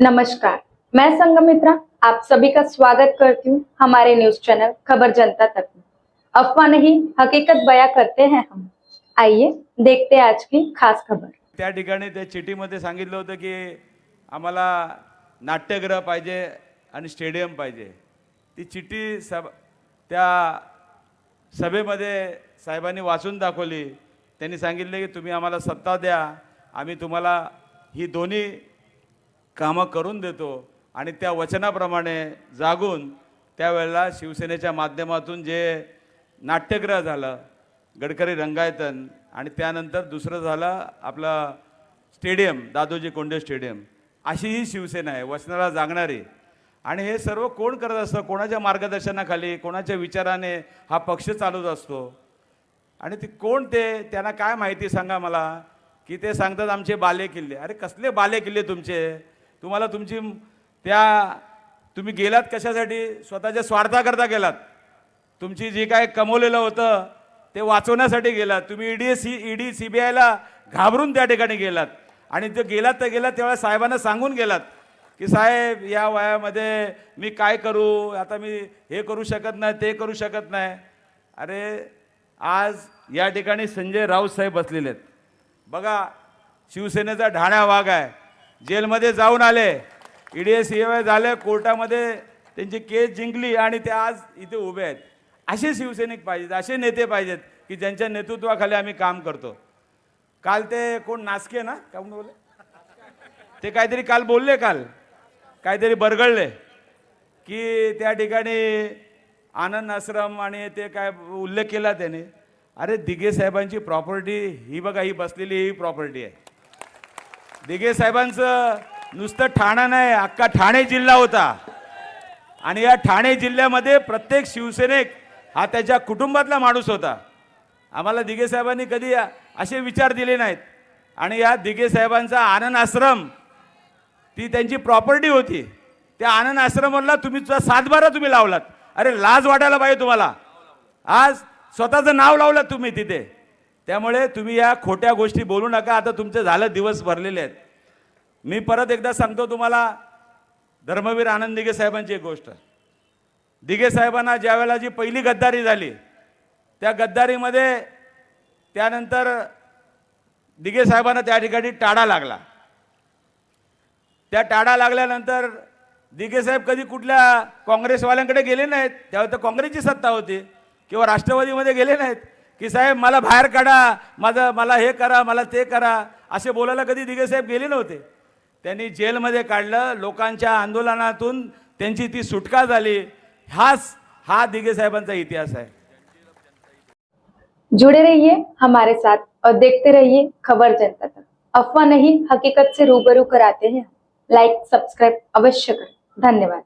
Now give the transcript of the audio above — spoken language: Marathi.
नमस्कार. मैं संगमित्रा आप सभी का स्वागत करती हूँ हमारे न्यूज चैनल खबर जनता तक में। अफवाह नहीं हकीकत बया करते हैं हम। आइए देखते हैं आज की खास खबर। त्या ठिकाणी त्या चिठीमध्ये सांगितलं होतं की आम्हाला नाट्यगृह पाहिजे आणि स्टेडियम पाहिजे. ती चिठ्ठी सभ त्या सभेमध्ये साहेबांनी वाचून दाखवली. त्यांनी सांगितले की तुम्ही आम्हाला सत्ता द्या आम्ही तुम्हाला ही दोन्ही कामं करून देतो आणि त्या वचनाप्रमाणे जागून त्यावेळेला शिवसेनेच्या माध्यमातून जे नाट्यगृह झालं गडकरी रंगायतन आणि त्यानंतर दुसरं झालं आपलं स्टेडियम दादोजी कोंडे स्टेडियम. अशी ही शिवसेना आहे वचनाला जागणारी. आणि हे सर्व कोण करत असतं? कोणाच्या मार्गदर्शनाखाली कोणाच्या विचाराने हा पक्ष चालूच असतो? आणि ते कोण ते? त्यांना काय माहिती सांगा मला? की ते सांगतात आमचे बाले किल्ले अरे कसले बाले किल्ले तुमचे? तुम्हाला तुमची त्या तुम्ही गेलात कशासाठी? स्वतःच्या स्वार्थाकरता गेलात. तुमची जी काय कमवलेलं होतं ते वाचवण्यासाठी गेलात. तुम्ही ED C ED C B आयला घाबरून त्या ठिकाणी गेलात. आणि ते गेलात तर गेलात तेव्हा साहेबांना सांगून गेलात की साहेब या वयामध्ये मी काय करू? आता मी हे करू शकत नाही ते करू शकत नाही. अरे आज या ठिकाणी संजय राऊत साहेब बसलेले आहेत. बघा शिवसेनेचा ढाण्या वाघ आहे. जेलमध्ये जाऊन आले. E ईडी सी वाय झाले कोर्टामध्ये त्यांची केस जिंकली आणि ते आज इथे उभे आहेत. असे शिवसैनिक पाहिजेत असे नेते पाहिजेत की ज्यांच्या नेतृत्वाखाली आम्ही काम करतो. काल ते कोण नासके ना? का बोले बोलले? ते काहीतरी काल बोलले काल. काहीतरी बरगळले की त्या ठिकाणी आनंद आश्रम आणि ते काय उल्लेख केला त्याने. अरे दिघे साहेबांची प्रॉपर्टी ही बघा ही बसलेली ही प्रॉपर्टी आहे. दिघे साहेबांचं नुसतं ठाणा नाही अख्खा ठाणे जिल्हा होता. आणि या ठाणे जिल्ह्यामध्ये प्रत्येक शिवसैनिक हा त्याच्या कुटुंबातला माणूस होता. आम्हाला दिघे साहेबांनी कधी असे विचार दिले नाहीत. आणि या दिघे साहेबांचा आनंद आश्रम ती त्यांची प्रॉपर्टी होती. त्या आनंद आश्रमाला तुम्ही तुझा सातबारा तुम्ही लावलात. अरे लाज वाटायला पाहिजे तुम्हाला. आज स्वतःचं नाव लावलं तुम्ही तिथे. त्यामुळे तुम्ही या खोट्या गोष्टी बोलू नका. आता तुमचे झालं दिवस भरलेले आहेत. मी परत एकदा सांगतो तुम्हाला धर्मवीर आनंद दिघे साहेबांची एक गोष्ट. दिघे साहेबांना ज्यावेळेला जी पहिली गद्दारी झाली त्या गद्दारीमध्ये त्यानंतर दिघे साहेबांना त्या ठिकाणी टाळा लागला. त्या टाळा लागल्यानंतर दिघे साहेब कधी कुठल्या काँग्रेसवाल्यांकडे गेले नाहीत. त्यावेळी तर काँग्रेसची सत्ता होती किंवा राष्ट्रवादीमध्ये गेले नाहीत. की साहेब मला बाहेर काढा माझं मला हे करा मला ते करा. असे बोलायला कधी दिगेसाहेब गेले नव्हते. त्यांनी जेलमध्ये काढलं लोकांच्या आंदोलनातून त्यांची ती सुटका झाली. हाच हा दिगेसाहेबांचा इतिहास आहे. जुड़े रहिए हमारे साथ और देखते रहिए खबर जनता तक. अफवाह नहीं हकीकत से रूबरू कराते हैं लाइक सब्सक्राइब अवश्य करें. धन्यवाद.